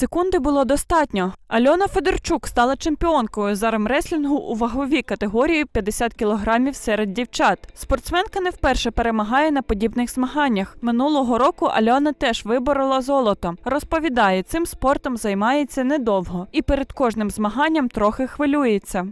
Секунди було достатньо. Альона Федорчук стала чемпіонкою з армреслінгу у ваговій категорії 50 кілограмів серед дівчат. Спортсменка не вперше перемагає на подібних змаганнях. Минулого року Альона теж виборола золото. Розповідає, цим спортом займається недовго і перед кожним змаганням трохи хвилюється.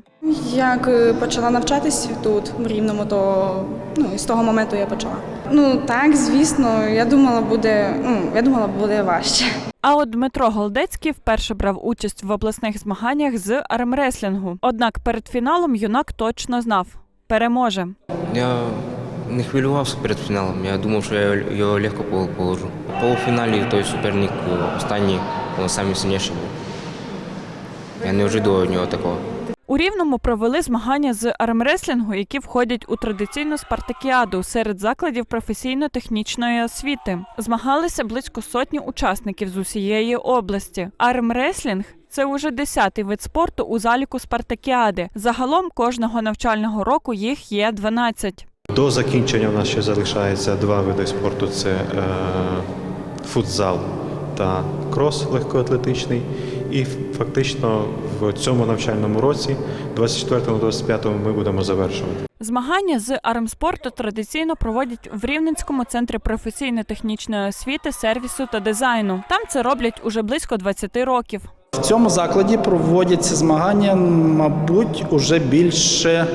Як е, почала навчатись тут, в Рівному, то ну, і з того моменту я почала. Ну так, звісно, я думала, буде, ну, я думала, буде важче. А от Дмитро Голдецький вперше брав участь в обласних змаганнях з армреслінгу. Однак перед фіналом юнак точно знав переможе. Я не хвилювався перед фіналом. Я думав, що я його легко положу. У полуфіналі той суперник е, останній, він самий сильніший був. Я не очікував від нього такого. У Рівному провели змагання з армреслінгу, які входять у традиційну спартакіаду серед закладів професійно-технічної освіти. Змагалися близько сотні учасників з усієї області. Армреслінг це уже десятий вид спорту у заліку спартакіади. Загалом кожного навчального року їх є 12. До закінчення у нас ще залишається два види спорту: це е, футзал та крос легкоатлетичний. І фактично в цьому навчальному році, 24-25, ми будемо завершувати. Змагання з армспорту традиційно проводять в Рівненському центрі професійно-технічної освіти, сервісу та дизайну. Там це роблять уже близько 20 років. В цьому закладі проводяться змагання, мабуть, уже більше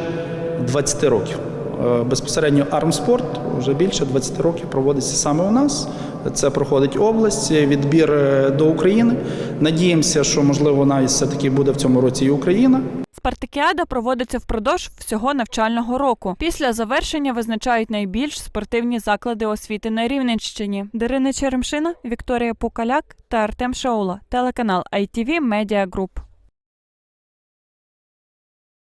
20 років. Е, Безпосередньо армспорт вже більше 20 років проводиться саме у нас. Це проходить область, відбір е, до України. Надіємося, що можливо навіть все-таки буде в цьому році і Україна. Спартакіада проводиться впродовж всього навчального року. Після завершення визначають найбільш спортивні заклади освіти на Рівненщині. Дарина Черемшина, Вікторія Пукаляк та Артем Шаула. Телеканал ITV Media Group.